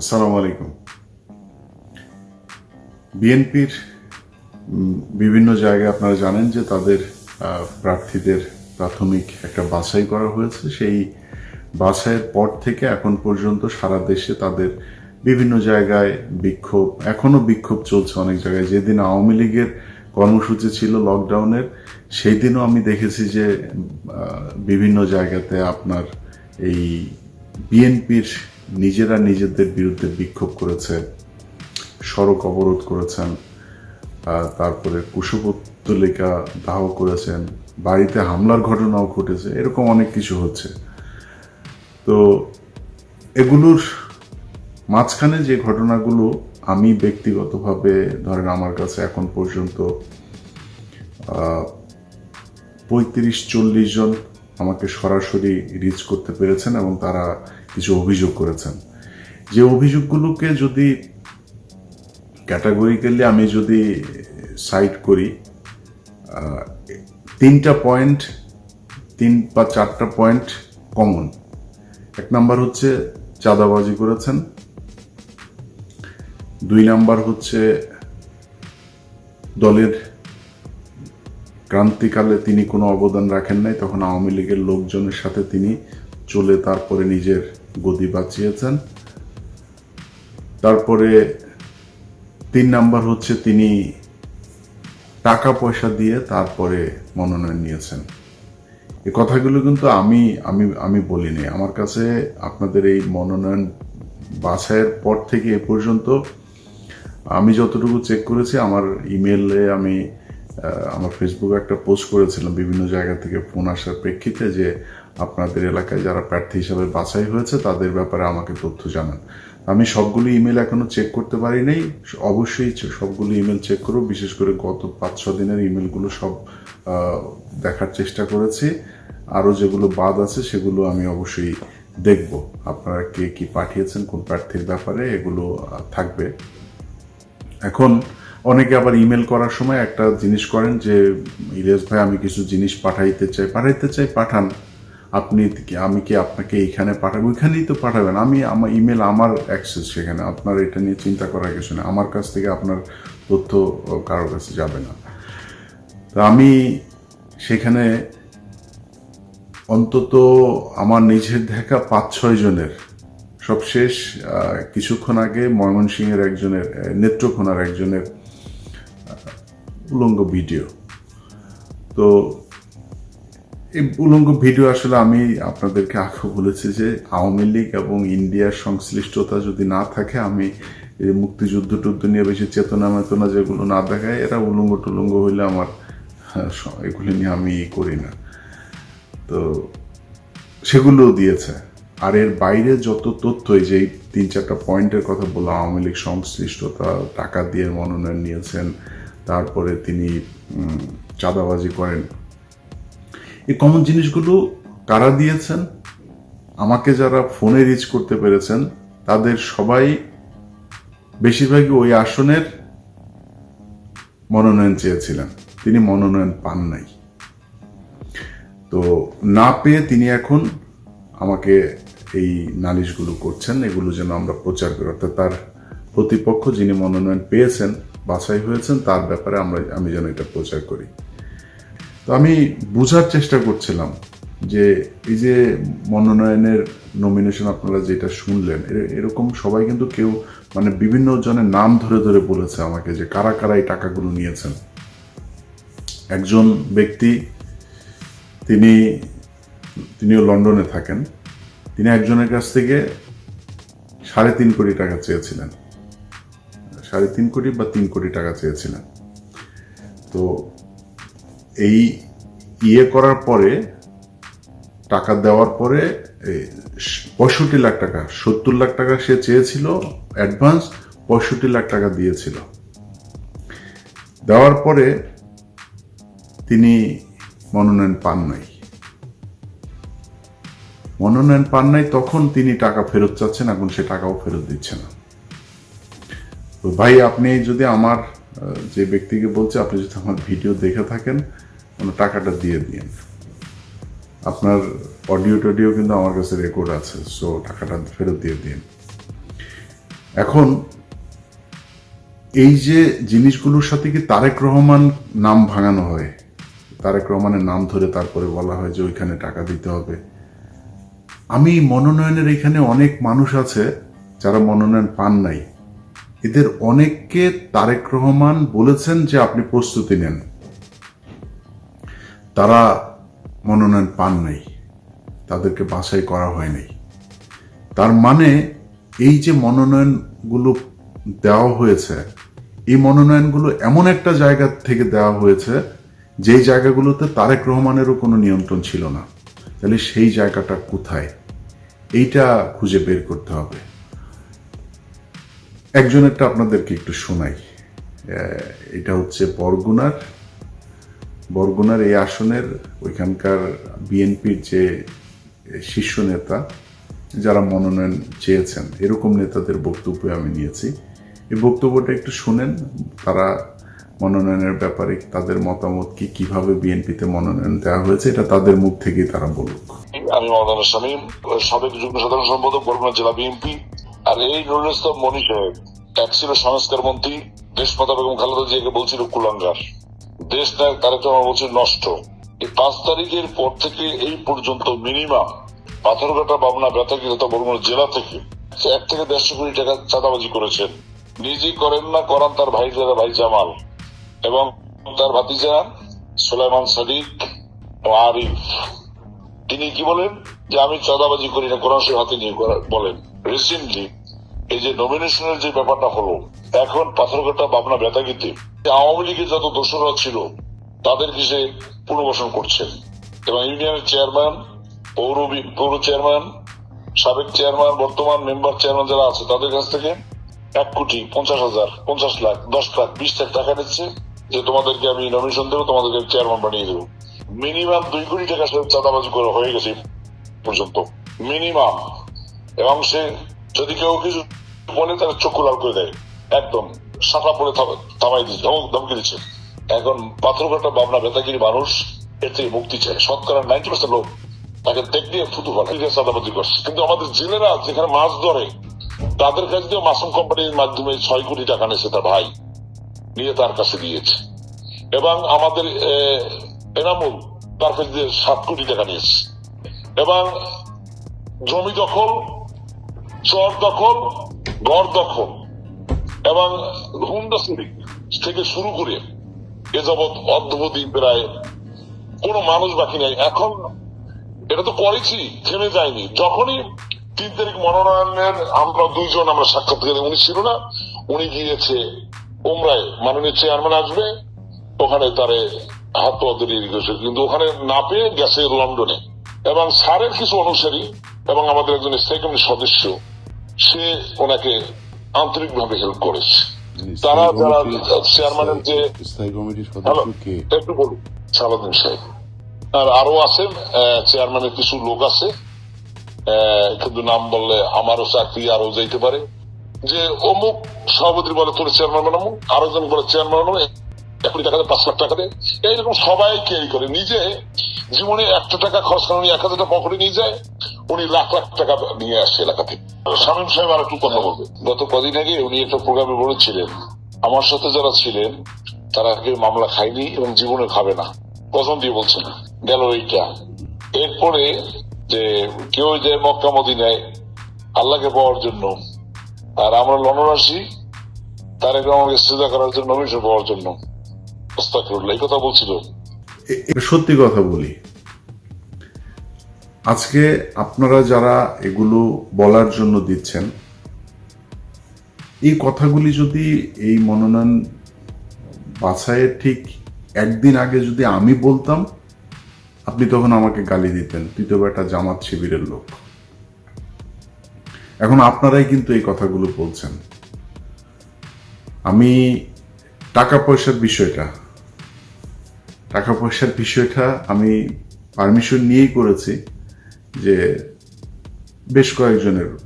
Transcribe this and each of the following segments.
আসসালামু আলাইকুম। বিএনপির বিভিন্ন জায়গায় আপনারা জানেন যে তাদের প্রার্থীদের প্রাথমিক একটা বাছাই করা হয়েছে। সেই বাছাইয়ের পর থেকে এখন পর্যন্ত সারা দেশে তাদের বিভিন্ন জায়গায় বিক্ষোভ, এখনও বিক্ষোভ চলছে অনেক জায়গায়। যেদিন আওয়ামী লীগের কর্মসূচি ছিল লকডাউনের সেই দিনও আমি দেখেছি যে বিভিন্ন জায়গাতে আপনার এই বিএনপির নিজেরা নিজেদের বিরুদ্ধে বিক্ষোভ করেছে, সড়ক অবরোধ করেছেন তারপরে কুশপুত্তলিকা দাহ করেছেন, বাড়িতে হামলার ঘটনাও ঘটেছে, এরকম অনেক কিছু হচ্ছে। তো এগুলোর মাঝখানে যে ঘটনাগুলো আমি ব্যক্তিগতভাবে, ধরেন আমার কাছে এখন পর্যন্ত পঁয়ত্রিশ চল্লিশ জন আমাকে সরাসরি রিচ করতে পেরেছেন এবং তারা কিছু অভিযোগ করেছেন। যে অভিযোগগুলোকে যদি ক্যাটাগরিক্যালি আমি যদি সাইট করি তিনটা পয়েন্ট, তিন বা চারটা পয়েন্ট কমন। এক নাম্বার হচ্ছে চাঁদাবাজি করেছেন। দুই নাম্বার হচ্ছে দলের ক্রান্তিকালে তিনি কোনো অবদান রাখেন নাই, তখন আওয়ামী লীগের লোকজনের সাথে তিনি চলে তারপরে নিজের গদি বাঁচিয়েছেন। তারপরে তিন নাম্বার হচ্ছে তিনি টাকা পয়সা দিয়ে তারপরে মনোনয়ন নিয়েছেন। এই কথাগুলো কিন্তু আমি আমি আমি বলিনি। আমার কাছে আপনাদের এই মনোনয়ন বাছাইয়ের পর থেকে এ পর্যন্ত আমি যতটুকু চেক করেছি, আমার ইমেলে আমি আমার ফেসবুকে একটা পোস্ট করেছিলাম। বিভিন্ন জায়গা থেকে ফোন আসার প্রেক্ষিতে যে আপনাদের এলাকায় যারা প্রার্থী হিসাবে বাছাই হয়েছে, তাদের ব্যাপারে আমাকে তথ্য জানান। আমি সবগুলো ইমেল এখনও চেক করতে পারি নাই। অবশ্যই সবগুলো ইমেল চেক করব বিশেষ করে গত পাঁচ, ছ দিনের ইমেলগুলো সব দেখার চেষ্টা করেছি। আরও যেগুলো বাদ আছে, সেগুলো আমি অবশ্যই দেখব। আপনারা কে কি পাঠিয়েছেন, কোন প্রার্থীর ব্যাপারে, এগুলো থাকবে। এখন অনেকে আবার ইমেল করার সময় একটা জিনিস করেন যে, ইলিয়াস ভাই, আমি কিছু জিনিস পাঠাইতে চাই পাঠাইতে চাই, পাঠান। আপনি আমি কি আপনাকে এইখানে পাঠাবো? ওইখানেই তো পাঠাবেন। আমি আমার ইমেল আমার অ্যাক্সেস সেখানে। আপনার এটা নিয়ে চিন্তা করার কিছু নেই। আমার কাছ থেকে আপনার তথ্য কারোর কাছে যাবে না। তো আমি সেখানে অন্তত আমার নিজের দেখা পাঁচ, ছয় জনের। সবশেষ কিছুক্ষণ আগে ময়মনসিংহের একজনের নেত্রকোনার একজনের উলঙ্গ ভিডিও। তো এই উলঙ্গ ভিডিও আসলে আমি আপনাদেরকে আগে বলেছি যে আওয়ামী লীগ এবং ইন্ডিয়ার সংশ্লিষ্টতা যদি না থাকে, আমি মুক্তিযুদ্ধ টুদ্ধ নিয়ে বেশি চেতনা মেতনা যেগুলো না দেখায়, এরা উলঙ্গ টুলঙ্গ হইলে আমার এগুলি নিয়ে আমি করি না। তো সেগুলোও দিয়েছে। আর এর বাইরে যত তথ্য, এই যে তিন চারটা পয়েন্টের কথা বললাম, আওয়ামী লীগ সংশ্লিষ্টতা, টাকা দিয়ে মনোনয়ন নিয়েছেন, তারপরে তিনি চাঁদাবাজি করেন এই কমন জিনিসগুলো কারা দিয়েছেন? আমাকে যারা ফোনে রিচ করতে পেরেছেন, তাদের সবাই বেশিরভাগই ওই আসনের মনোনয়ন চেয়েছিলেন। তিনি মনোনয়ন পান নাই। তো না পেয়ে তিনি এখন আমাকে এই নালিশগুলো করছেন, এগুলো যেন আমরা প্রচার করি। অর্থাৎ তার প্রতিপক্ষ যিনি মনোনয়ন পেয়েছেন, বাছাই হয়েছেন, তার ব্যাপারে আমরা, আমি যেন এটা প্রচার করি। তো আমি বোঝার চেষ্টা করছিলাম যে এই যে মনোনয়নের নমিনেশন আপনারা যেটা শুনলেন এরকম সবাই কিন্তু কেউ মানে বিভিন্ন জনের নাম ধরে ধরে বলেছে আমাকে যে কারা কারা এই টাকাগুলো নিয়েছেন। একজন ব্যক্তি, তিনি, তিনিও লন্ডনে থাকেন, তিনি একজনের কাছ থেকে সাড়ে তিন কোটি টাকা চেয়েছিলেন। সাড়ে তিন কোটি বা তিন কোটি টাকা চেয়েছিলেন। তো এই ইয়ে করার পরে, টাকা দেওয়ার পরে পঁয়ষট্টি লাখ টাকা, সত্তর লাখ টাকা সে চেয়েছিল অ্যাডভান্স পঁয়ষট্টি লাখ টাকা দিয়েছিল। দেওয়ার পরে তিনি মনোনয়ন পান নাই। মনোনয়ন পান নাই, তখন তিনি টাকা ফেরত চাচ্ছেন, এখন সে টাকাও ফেরত দিচ্ছে না। তো ভাই, আপনি যদি আমার যে ব্যক্তিকে বলছে, আপনি যদি আমার ভিডিও দেখে থাকেন কোনো টাকাটা দিয়ে দিন আপনার অডিও টডিও কিন্তু আমার কাছে রেকর্ড আছে সো টাকাটা ফেরত দিয়ে দিন। এখন, এই যে জিনিসগুলোর সাথে কি তারেক রহমান নাম ভাঙানো হয়? তারেক রহমানের নাম ধরে তারপরে বলা হয় যে ওইখানে টাকা দিতে হবে। আমি মনোনয়নের এখানে অনেক মানুষ আছে যারা মনোনয়ন পান নাই। এদের অনেককে তারেক রহমান বলেছেন যে আপনি প্রস্তুতি নেন। তারা মনোনয়ন পান নাই। তাদেরকে বাছাই করা হয় নাই। তার মানে এই যে মনোনয়নগুলো দেওয়া হয়েছে, এই মনোনয়নগুলো এমন একটা জায়গা থেকে দেওয়া হয়েছে, যেই জায়গাগুলোতে তারেক রহমানেরও কোনো নিয়ন্ত্রণ ছিল না। তাহলে সেই জায়গাটা কোথায়? এইটা খুঁজে বের করতে হবে। একজনেরটা আপনাদেরকে একটু শোনাই। এটা হচ্ছে বরগুনার বরগুনার এই আসনের ওইখানকার বিএনপির যে শীর্ষ নেতা, যারা মনোনয়ন চেয়েছেন, এরকম নেতাদের বক্তব্য আমি নিয়েছি। এই বক্তব্যটা একটু শুনেন, তারা মনোনয়নের ব্যাপারে তাদের মতামত কি, কীভাবে বিএনপিতে মনোনয়ন দেওয়া হয়েছে, এটা তাদের মুখ থেকেই তারা বলুক। আমি মৌলানা শামীম সাবেক যুগ্ম সাধারণ সম্পাদক, বরগুনা জেলা বিএনপি। আর এই নুরুল মনি সাহেব, এক ছিল সংস্কার মন্ত্রী দেশমাতা বেগম খালেদা জিয়াকে বলছিল কুলাঙ্গার। দেশ নায়ক তারেক রহমান বলছিল নষ্ট। এই পাঁচ তারিখের পর থেকে এই পর্যন্ত মিনিমাম পাথরঘাটা, বাবনা তথা বরগুনা জেলা থেকে এক থেকে দেড়শো কোটি টাকা চাঁদাবাজি করেছেন। নিজেই করেন না, করান তার ভাই যারা ভাই জামাল এবং তার ভাতিজা সুলাইমান সাদিক ও আরিফ। তিনি কি বলেন? যে আমি চাঁদাবাজি করি না, কোরআন হাতে নিয়ে বলেন। রিসেন্টলি এই যে নমিনেশনের যে ব্যাপারটা হলো, এখন পাথরঘাটা পাবনা বেতাগিতে আওয়ামী লীগের যত দোষরা ছিল, তাদেরকে সে পুনর্বাসন করছেন। এবং ইউনিয়নের চেয়ারম্যান, পৌর পৌর চেয়ারম্যান, সাবেক চেয়ারম্যান, বর্তমান মেম্বার চেয়ারম্যান যারা আছে, তাদের কাছ থেকে এক কোটি পঞ্চাশ হাজার, পঞ্চাশ লাখ, দশ লাখ, বিশ লাখ টাকা নিচ্ছে যে তোমাদেরকে আমি নমিনেশন দেবো, তোমাদেরকে চেয়ারম্যান বানিয়ে দেবো। মিনিমাম দুই কোটি টাকা সে চাঁদাবাজি করে হয়ে গেছে পর্যন্ত। মিনিমাম এবং সে যদি কেউ কিছু বলে তাহলে চক্ষু লাল করে দেয়। একদম, সাফা পরে থামাই দিচ্ছে ধমক- দিচ্ছে এখন পাথরঘাটা বাবনা বেতাগিরি মানুষ, এর থেকে মুক্তি চায়। শতকরা নাইনটি পার্সেন্ট লোক তাকে দেখতে ফুটু ফেলে। চাঁদাবাজি করছে। কিন্তু আমাদের জেলেরা যেখানে মাছ ধরে, তাদের কাছে দিয়ে মাসুম কোম্পানির মাধ্যমে ছয় কোটি টাকা নিয়েছে তার ভাই, নিয়ে তার কাছে দিয়েছে। এবং আমাদের এনামুল তার কাছে দিয়ে সাত কোটি টাকা নিয়েছে। এবং জমি দখল, চর দখল ঘর দখল এবং হুন্ডা চুরি থেকে শুরু করে এ যাবৎ অদ্যবধি প্রায় কোনো মানুষ বাকি নাই। এখন এটা তো করেছি, থেমে যায়নি। যখনই তিন তারিখ মনোনয়নের আমরা দুইজন আমরা সাক্ষাৎকারে উনি ছিল না, উনি গিয়েছে ওমরায় মাননীয় চেয়ারম্যান আসবে, ওখানে তারে হাত পা ধরিয়ে গেছে কিন্তু ওখানে না পেয়ে গেছে লন্ডনে। এবং সারের কিছু অনুসারী এবং আমাদের একজন স্থায়ী কমিটির সদস্য সে ওনাকে আন্তরিকভাবে হেল্প করেছে। তারা যারা চেয়ারম্যানের যে একটু বলুন সালাদিন সাহেব। আর আরও আছেন চেয়ারম্যানের কিছু লোক আছে কিন্তু নাম বললে আমারও চাকরি আরও যাইতে পারে। যে অমুক সভাপতি বলে তোর চেয়ারম্যান বানাবো আরও জন বলে চেয়ারম্যান বানাবো এক কোটি টাকা পাঁচ লাখ টাকা দেয়। এইরকম সবাই কেই করে। নিজে জীবনে একটা টাকা খরচ করে এক হাজার টাকা পকেটে নিয়ে যায়। উনি লাখ লাখ টাকা নিয়ে আসছে এলাকা থেকে শামীম সাহেব আর একটু কথা বলবে গত কদিন আগে উনি একটা প্রোগ্রামে বলেছিলেন, আমার সাথে যারা ছিলেন, তারা কেউ মামলা খায়নি এবং জীবনে খাবে না। কসম দিয়ে বলছে না। গেল এইটা। এরপরে যে কেউ যে মক্কা মদিনায় আল্লাহকে পাওয়ার জন্য আর আমরা আসি তার আমাকে সিজা করার জন্য নমিশন পাওয়ার জন্য এই কথা বলছিল। সত্যি কথা বলি। আজকে আপনারা যারা এগুলো বলার জন্য দিচ্ছেন, এই কথাগুলি যদি এই মনোনয়ন বাছাইয়ের ঠিক একদিন আগে যদি আমি বলতাম, আপনি তখন আমাকে গালি দিতেন তুই তো একটা জামাত শিবিরের লোক। এখন আপনারাই কিন্তু এই কথাগুলো বলছেন। আমি টাকা পয়সার বিষয়টা, টাকা পয়সার বিষয়টা আমি পারমিশন নিয়েই করেছি। যে বেশ কয়েকজনের,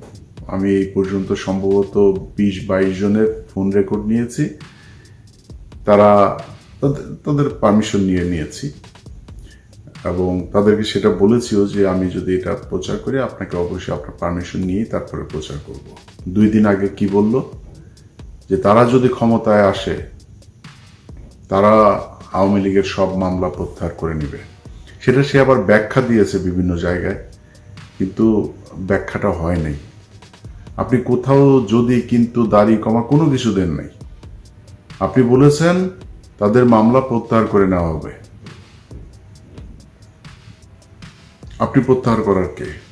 আমি এই পর্যন্ত সম্ভবত বিশ, বাইশ জনের ফোন রেকর্ড নিয়েছি। তারা তাদের- পারমিশন নিয়ে নিয়েছি। এবং তাদেরকে সেটা বলেছিও যে আমি যদি এটা প্রচার করি, আপনাকে অবশ্যই আপনার পারমিশন নিয়েই তারপরে প্রচার করব। দুই দিন আগে কি বলল? যে তারা যদি ক্ষমতায় আসে, তারা আওয়ামী লীগের সব মামলা প্রত্যাহার করে নেবে। সেটা সে আবার ব্যাখ্যা দিয়েছে বিভিন্ন জায়গায়। কিন্তু ব্যাখ্যাটা হয় নাই। আপনি কোথাও যদি কিন্তু দাড়ি কমা কোনো কিছু দেন নাই। আপনি বলেছেন তাদের মামলা প্রত্যাহার করে নেওয়া হবে। আপনি প্রত্যাহার করার কে?